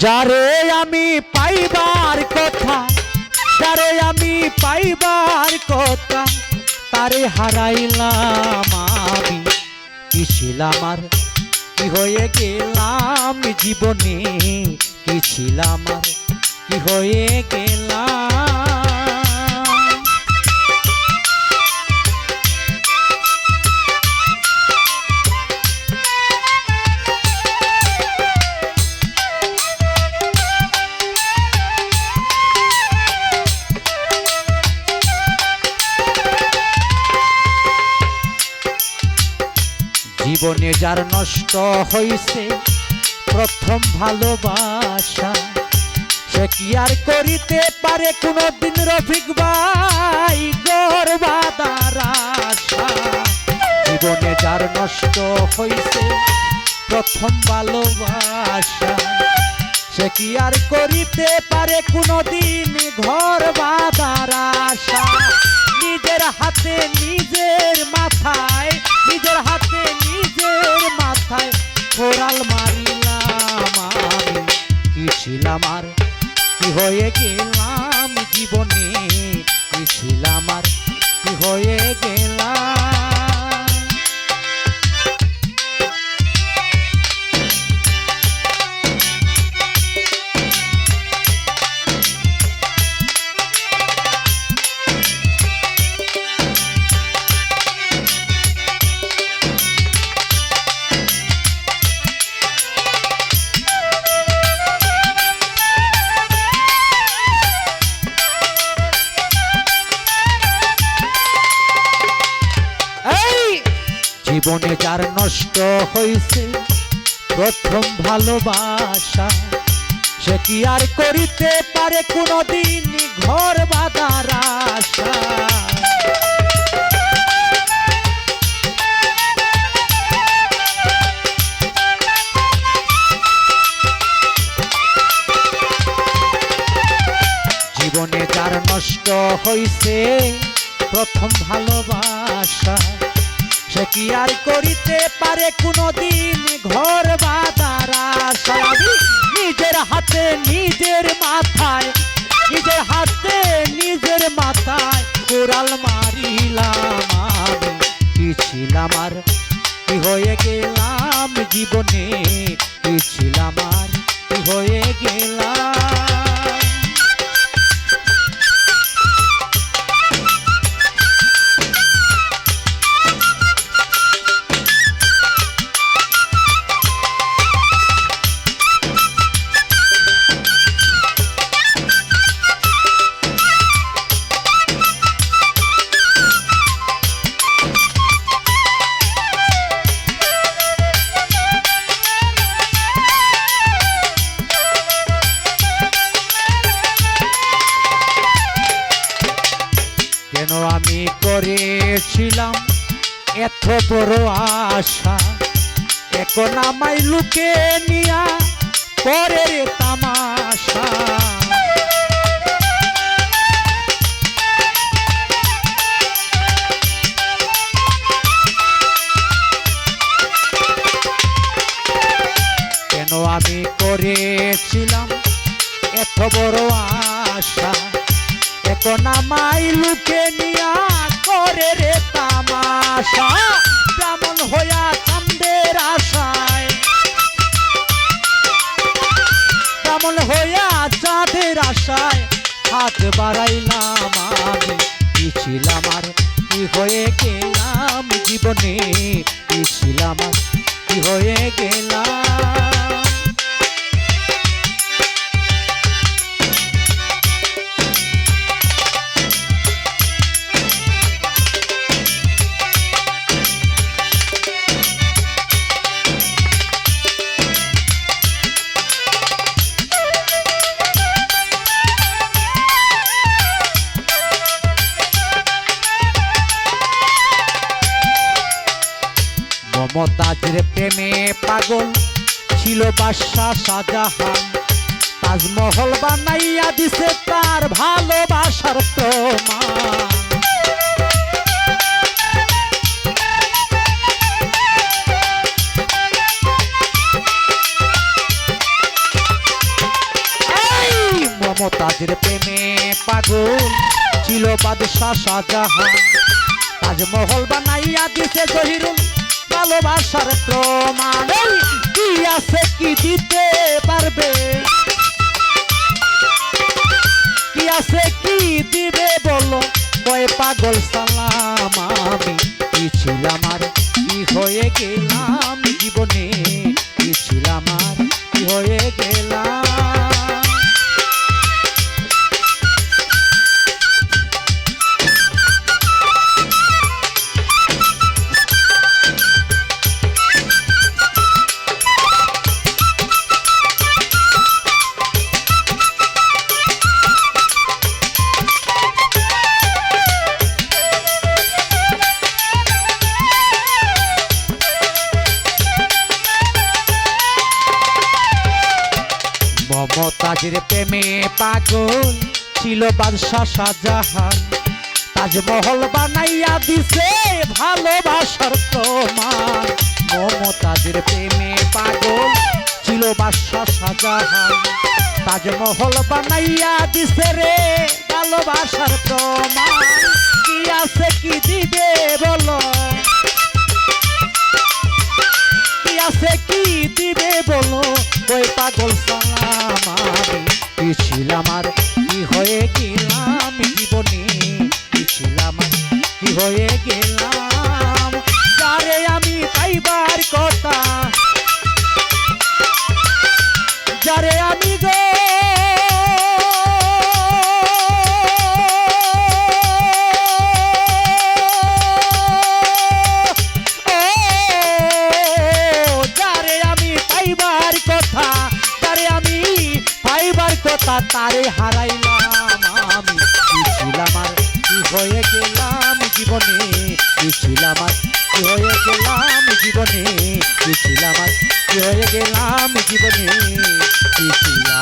যারে আমি পাইবার কথা, যারে আমি পাইবার কথা, তারে হারাইলাম আমি। কি ছিলাম আর কি হয়ে গেলাম জীবনে? কি ছিলাম আর কি হয়ে গেলাম জীবনে যার নষ্ট হইছে, প্রথম ভালোবাসা। সে কি আর করিতে পারে কোনদিন রফিক ভাই? গর্বাদার জীবনে যার নষ্ট হইছে, প্রথম ভালোবাসা। সে কি আর করিতে পারে কোনদিন ঘর বাঁধার আশা? নিজের হাতে, নিজের মাথায়, নিজের হাতে হয়ে গেলাম জীবনে যার নষ্ট হয়েছে প্রথম ভালোবাসা। সে কি আর করিতে পারে কোনদিন ঘর বাঁধার আশা? জীবনে যার নষ্ট হইছে, প্রথম ভালোবাসা। সে কি আর করিতে পারে কোনদিন ঘর বা তারা আমি নিজের হাতে, নিজের মাথায়, নিজের হাতে, নিজের মাথায় কোরাল মারিলাম করেছিলাম, এত বড় আশা। এখন আমায় লুকে নিয়া করে তামাশা। কেন আমি করেছিলাম এত বড় আশা? এখন আমায় লুকে নিয়া করে রে তামাশা কেমন হইয়া চান্দের আশায়। কেমন হইয়া চাঁদের আশায়, হাত বাড়াইলাম আমি কি ছিলাম আর কি হয়ে গেলাম জীবনে কি ছিলাম কি হয়ে গেলাম মমতাজের প্রেমে পাগল ছিল বাদশাহ শাহজাহান। তাজমহল বানাইয়া দিছে তার ভালোবাসার প্রমাণ। মমতাজের প্রেমে পাগল ছিল বাদশাহ শাহজাহান। তাজমহল বানাইয়া দিছে জহিরুল ভালোবাসার প্রমাণ কি আছে কি দিতে পারবে? কি আছে কি দিবে বলো? কয় পাগল সালাম মমতাজের প্রেমে পাগল ছিল বাদশাহ শাহজাহান। তাজমহল বানাইয়া দিছে ভালোবাসার প্রমাণ। মমতাজের প্রেমে পাগল ছিল বাদশাহ শাহজাহান। তাজমহল বানাইয়া দিছে রে ভালোবাসার প্রমাণ। কি আছে, কি দিবে বলো? কি আছে, কি দিবে বলো? ওই পাগল সালাম কি ছিলাম আর কি হয়ে গেলাম জীবনে? কি ছিলাম কি হয়ে গেলাম? যারে আমি পাইবার কথা, যারে আমি গো কথা তারে হারাইলাম আমি। কি ছিলাম আর কি হয়ে গেলাম জীবনে? কি ছিলাম আর কি হয়ে গেলাম জীবনে? কি ছিলাম আর কি হয়ে গেলাম জীবনে? কি ছিলাম